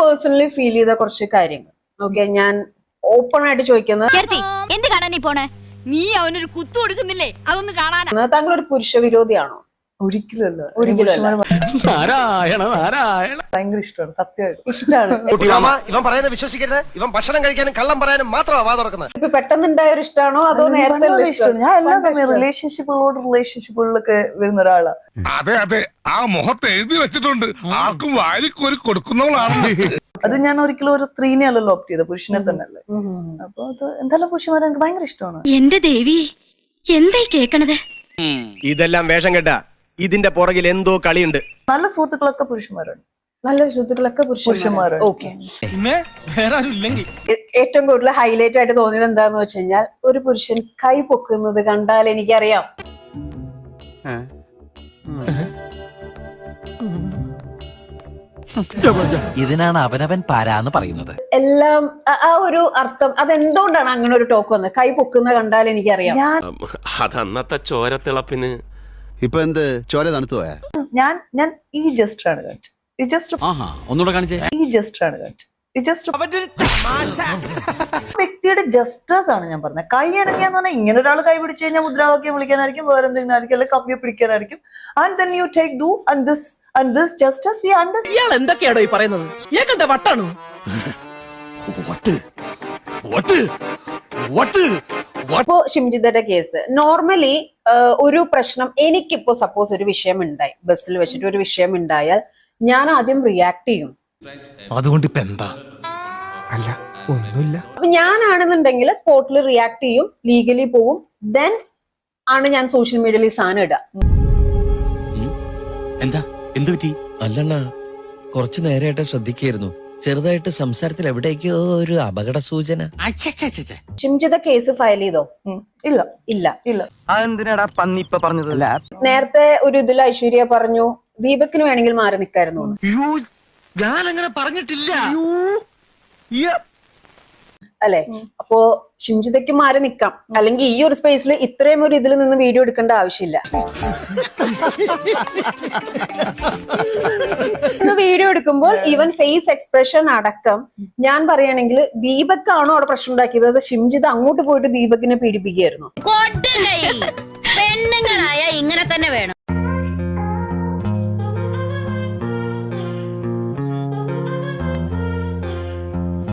Personally feel ചെയ്ത കുറച്ച് കാര്യങ്ങൾ. ഓക്കെ ഞാൻ ഓപ്പൺ ആയിട്ട് ചോദിക്കുന്നത് എന്ത് കാണാൻ നീ പോണേ? നീ അവനൊരു കുത്തു കൊടുക്കുന്നില്ലേ? അതൊന്ന് കാണാൻ താങ്കൾ ഒരു പുരുഷ വിരോധിയാണോ? ഒരിക്കലും അല്ല. ഒരിക്കലും നാരായണ നാരായണ. ഭയങ്കര ഇഷ്ടമാണ് സത്യമായിട്ട്. ഇഷ്ടമാണ് ഇവൻ പറയുന്നത് വിശ്വസിക്കരുത്. ഇവൻ ഭക്ഷണം കഴിക്കാനും കള്ളം പറയാനും മാത്രമാണ് വാ തുറക്കുന്നത്. ഇപ്പൊ പെട്ടെന്നുണ്ടായ ഒരു ഇഷ്ടമാണോ അതോ നേരത്തെ ഇഷ്ടമാണ്. ഞാൻ എല്ലാ സമയം? റിലേഷൻഷിപ്പുകളോട് റിലേഷൻഷിപ്പുകളിലൊക്കെ വരുന്ന ഒരാളാണ് അതെ അതെ. ആ മുഖത്ത് എഴുതി വെച്ചിട്ടുണ്ട്. ആർക്കും വാരിക്കോരി കൊടുക്കുന്നവളാണ് അത് ഞാൻ ഒരിക്കലും ഒരു സ്ത്രീനെ അല്ലല്ലോ ഓപ്റ്റ് ചെയ്ത പുരുഷനെ തന്നെ അല്ലേ. അപ്പൊ അത് എന്തായാലും പുരുഷന്മാരെ എനിക്ക് ഭയങ്കര ഇഷ്ടമാണ്. എന്റെ ദേവി എന്തായി കേക്കണത്? ഇതെല്ലാം വേഷം കേട്ടാ. ഇതിന്റെ പുറകിൽ എന്തോ കളിയുണ്ട്. നല്ല സുഹൃത്തുക്കളൊക്കെ പുരുഷന്മാരുണ്ട്. നല്ല സുഹൃത്തുക്കളൊക്കെ പുരുഷന്മാരുണ്ട്. ഓക്കെ. പിന്നെ വേറെ ഏറ്റവും കൂടുതൽ ഹൈലൈറ്റ് ആയിട്ട് തോന്നിയത് എന്താന്ന് വെച്ച് കഴിഞ്ഞാൽ ഒരു പുരുഷൻ കൈ പൊക്കുന്നത് കണ്ടാൽ എനിക്കറിയാം. ഇതിനാണ് അവനവൻ പാരാന്ന് പറയുന്നത്. എല്ലാം ആ- ആ ഒരു അർത്ഥം അതെന്തുകൊണ്ടാണ് അങ്ങനെ ഒരു ടോക്ക് വന്നത്? കൈ പൊക്കുന്ന കണ്ടാൽ എനിക്കറിയാം. ഞാൻ അതന്നത്തെ ചോരത്തിളപ്പിന് ഇപ്പൊ എന്ത്? ചോര തണുത്തു പോയാ? ഞാൻ ഞാൻ ഈ ജസ്റ്റർ ആണ് കാണിച്ചത് ഈ ജസ്റ്റ് ആഹാ ഒന്നുകൂടെ കാണിച്ചേ. ഈ ജസ്റ്റർ ആണ് കാണിച്ചത് ഈ ജസ്റ്റർ വ്യക്തിയുടെ ജസ്റ്റേഴ്സ് ആണ് ഞാൻ പറഞ്ഞത്. കൈ ഇറങ്ങിയെന്ന് പറഞ്ഞാൽ ഇങ്ങനെ ഒരാൾ കൈ പിടിച്ചു കഴിഞ്ഞാൽ മുദ്രാവാക്യം വിളിക്കാനായിരിക്കും വേറെ എന്തെങ്കിലും ആയിരിക്കും അല്ലെങ്കിൽ കമ്പിയെ പിടിക്കാനായിരിക്കും. And then you take do and this and this gestures we under ഇയാൾ എന്തൊക്കെയാണോ ഈ പറയുന്നത്? ഏകണ്ട വട്ടാണോ? ഇപ്പോ ഷിംജിതയുടെ കേസ് നോർമലി ഒരു പ്രശ്നം എനിക്കിപ്പോ സപ്പോസ് ഒരു വിഷയം ഉണ്ടായി. ബസ്സിൽ വെച്ചിട്ട് ഒരു വിഷയം ഉണ്ടായാൽ ഞാൻ ആദ്യം റിയാക്ട് ചെയ്യും. അതുകൊണ്ട് ഇപ്പൊ എന്താ? അല്ല ഒന്നുമില്ല. അപ്പൊ ഞാനാണെന്നുണ്ടെങ്കിൽ സ്പോട്ടിൽ റിയാക്ട് ചെയ്യും ലീഗലി പോവും ദെൻ ആണ് ഞാൻ സോഷ്യൽ മീഡിയയിൽ ഈ സാധനം ഇടുക എന്താ? എന്ത് പറ്റി? അല്ലണ്ണ കുറച്ചു നേരമായിട്ട് ശ്രദ്ധിക്കായിരുന്നു. ചെറുതായിട്ട് സംസാരത്തിൽ എവിടേക്കോ ഒരു അപകട സൂചന ഷിംജിത കേസ് ഫയൽ ചെയ്തോ? ഇല്ല ഇല്ല ഇല്ല. അതെന്തിനാടാ പന്നി ഇപ്പൊ പറഞ്ഞതല്ല? നേരത്തെ ഒരു ഇതിൽ ഐശ്വര്യ പറഞ്ഞു ദീപക്കിന് വേണമെങ്കിൽ മാറി നിൽക്കായിരുന്നു എന്ന്. ഞാൻ അങ്ങനെ പറഞ്ഞിട്ടില്ല. അല്ലെ? അപ്പോ ഷിംജിതയ്ക്ക് മാറി നിക്കാം. അല്ലെങ്കിൽ ഈ ഒരു സ്പേസിൽ ഇത്രയും ഒരു ഇതിൽ നിന്ന് വീഡിയോ എടുക്കേണ്ട ആവശ്യമില്ല. ഇന്ന് വീഡിയോ എടുക്കുമ്പോൾ ഈവൻ ഫേസ് എക്സ്പ്രഷൻ അടക്കം ഞാൻ പറയുകയാണെങ്കിൽ ദീപക്കാണോ അവിടെ പ്രശ്നം ഉണ്ടാക്കിയത്? അത് ഷിംജിത് അങ്ങോട്ട് പോയിട്ട് ദീപകിനെ പീഡിപ്പിക്കുകയായിരുന്നു? പെണ്ണുങ്ങളായ ഇങ്ങനെ തന്നെ വേണം.